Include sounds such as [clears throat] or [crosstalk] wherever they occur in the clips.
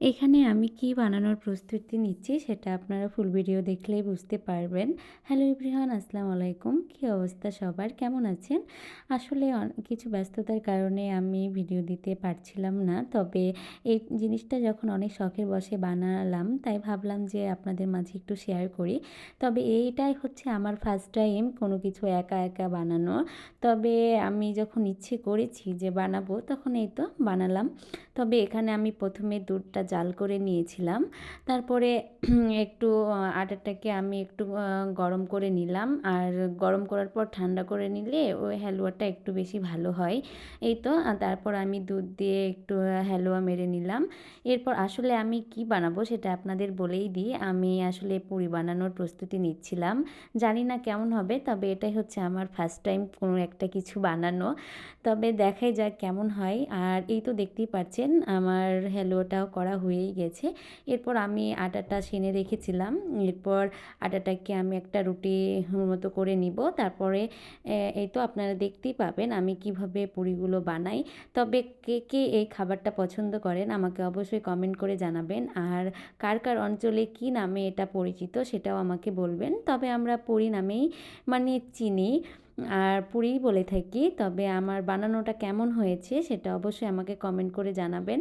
এখানে আমি কি বানানোর প্রস্তুতি নিচ্ছি সেটা আপনারা ফুল ভিডিও দেখলেই বুঝতে পারবেন। হ্যালো ইব্রিহান আসসালামু আলাইকুম। কী অবস্থা সবার? কেমন আছেন? আসলে কিছু ব্যস্ততার কারণে আমি ভিডিও দিতে পারছিলাম না, তবে এই জিনিসটা যখন অনেক শখের বসে বানালাম, তাই ভাবলাম যে আপনাদের মাঝে একটু শেয়ার করি। তবে এইটাই হচ্ছে আমার ফার্স্ট টাইম কোনো কিছু একা একা বানানো। তবে আমি যখন ইচ্ছে করেছি যে বানাবো, তখন এই তো বানালাম। তবে এখানে আমি প্রথমে দুধটা জাল করে নিয়েছিলাম। তারপরে [clears throat] একটু আটাটাকে আমি একটু গরম করে নিলাম। আর গরম করার পর ঠান্ডা করে নিলে ওই হালুয়াটা একটু বেশি ভালো হয়। এই তো তারপর আমি দুধ দিয়ে একটু হালুয়া মেরে নিলাম। এরপর আসলে আমি কি বানাবো সেটা আপনাদের বলেই দিই। আমি আসলে পুরি বানানোর প্রস্তুতি নিচ্ছিলাম। জানি না কেমন হবে, তবে এটাই হচ্ছে আমার ফার্স্ট টাইম কোনো একটা কিছু বানানো। তবে দেখাই যাক কেমন হয়। আর এই তো দেখতেই পাচ্ছেন, আমার হ্যালোটাও করা হয়েই গেছে। এরপর আমি আটাটা সেনে রেখেছিলাম। এরপর আটাটাকে আমি একটা রুটি মতো করে নিব। তারপরে এই তো আপনারা দেখতেই পাবেন আমি কীভাবে পুরিগুলো বানাই। তবে কে কে এই খাবারটা পছন্দ করেন আমাকে অবশ্যই কমেন্ট করে জানাবেন। আর কার কার অঞ্চলে কি নামে এটা পরিচিত সেটাও আমাকে বলবেন। তবে আমরা পুরি নামেই মানে চিনি। আর পুরিই বলে থাকি, তবে আমার বানানোটা কেমন হয়েছে সেটা অবশ্যই আমাকে কমেন্ট করে জানাবেন।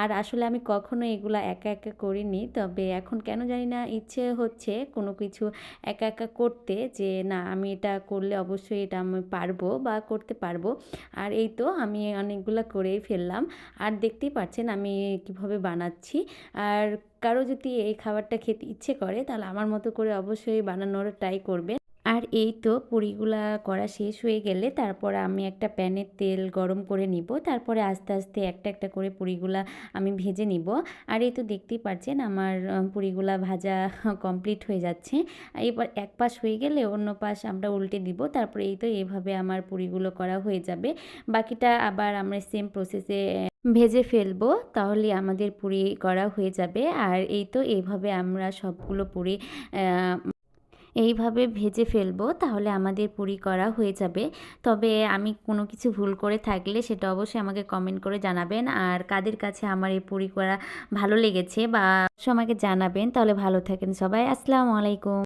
আর আসলে আমি কখনো এগুলো একা একা করিনি, তবে এখন কেন জানি না ইচ্ছে হচ্ছে কোনো কিছু একা একা করতে যে, না, আমি এটা করলে অবশ্যই এটা আমি পারব বা করতে পারব। আর এই তো আমি অনেকগুলো করেই ফেললাম। আর দেখতেই পাচ্ছেন আমি কীভাবে বানাচ্ছি। আর কারও যদি এই খাবারটা খেতে ইচ্ছে করে, তাহলে আমার মতো করে অবশ্যই বানানোর ট্রাই করবে আর এই তো পুরিগুলা করা শেষ হয়ে গেলে তারপর আমি একটা প্যানে তেল গরম করে নিব। তারপরে আস্তে আস্তে একটা একটা করে পুরিগুলা আমি ভেজে নিব। আর এই তো দেখতেই পাচ্ছেন আমার পুরিগুলা ভাজা কমপ্লিট হয়ে যাচ্ছে। এবার এক পাশ হয়ে গেলে অন্য পাশ আমরা উল্টে দিব। তারপরে এই তো এইভাবে আমার পুরিগুলো করা হয়ে যাবে। বাকিটা আবার আমরা সেম প্রসেসে ভেজে ফেলব, তাহলে আমাদের পুরি করা হয়ে যাবে। আর এই তো এইভাবে আমরা সবগুলো পুরি এইভাবে ভেজে ফেলব, তাহলে আমাদের পুরি করা হয়ে যাবে। তবে আমি কোনো কিছু ভুল করে থাকলে সেটা অবশ্যই আমাকে কমেন্ট করে জানাবেন। আর কাদের কাছে আমার এই পুরি করা ভালো লেগেছে বা আমাকে জানাবেন, তাহলে ভালো থাকেন সবাই। আসসালামু আলাইকুম।